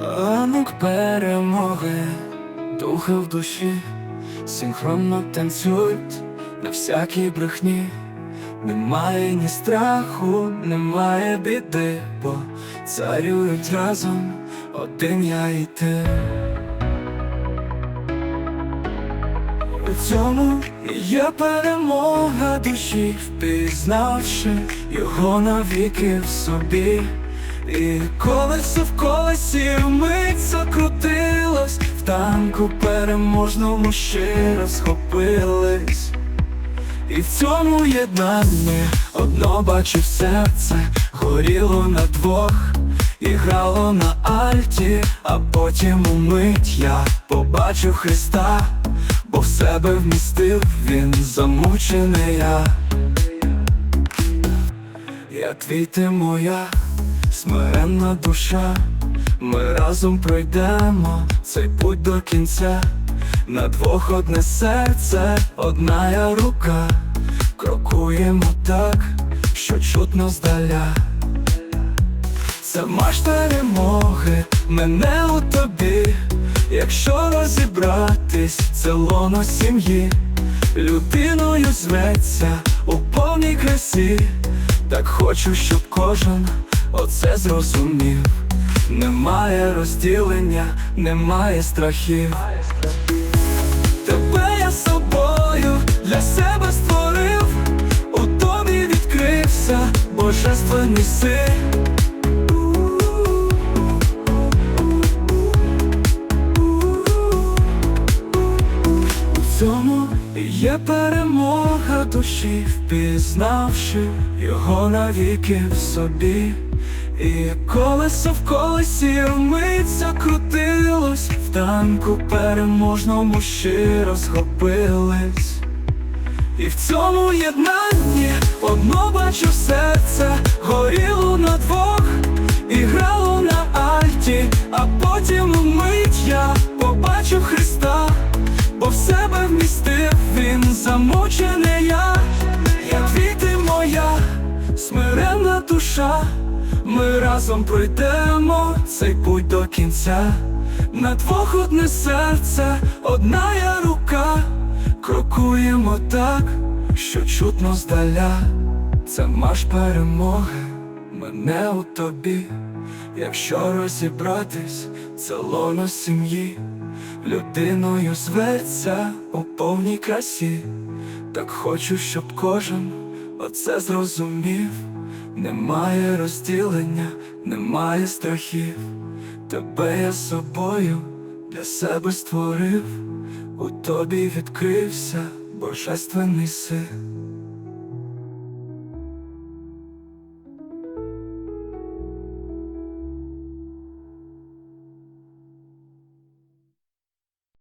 Ранок перемоги, духи в душі, синхронно танцюють на всякій брехні. Немає ні страху, немає біди, бо царюють разом один я і ти. У цьому є перемога душі, впізнавши його навіки в собі. І колесо в колесі вмить закрутилось, в танку переможному щиро схопились. І в цьому єднанні одно бачив серце, горіло на двох, і грало на альті, а потім умить я побачив Христа, бо в себе вмістив він замучений я. Я твій ти моя, смиренна душа, ми разом пройдемо цей путь до кінця. На двох одне серце, одна я рука, крокуємо так, що чутно здаля. Це марш перемоги, мене у тобі, якщо розібратись, це лоно сім'ї, людиною зветься у повній красі, так хочу, щоб кожен оце зрозумів. Немає розділення, немає страхів. Тебе я собою для себе створив, у тобі відкрився божественний син. Є перемога душі, впізнавши його навіки в собі. І колесо в колесі вмить закрутилось, в танку переможному щиро схопились. І в цьому єднанні одно бачу серце, горіло на він замучений я, як віти моя, смиренна душа. Ми разом пройдемо цей путь до кінця. На двох одне серце, одна я рука, крокуємо так, що чутно здаля. Це марш перемоги, мене у тобі. Якщо розібратись, це лоно сім'ї, людиною зветься у повній красі. Так хочу, щоб кожен оце зрозумів. Немає розділення, немає страхів, тебе я собою для себе створив, у тобі відкрився божественний син.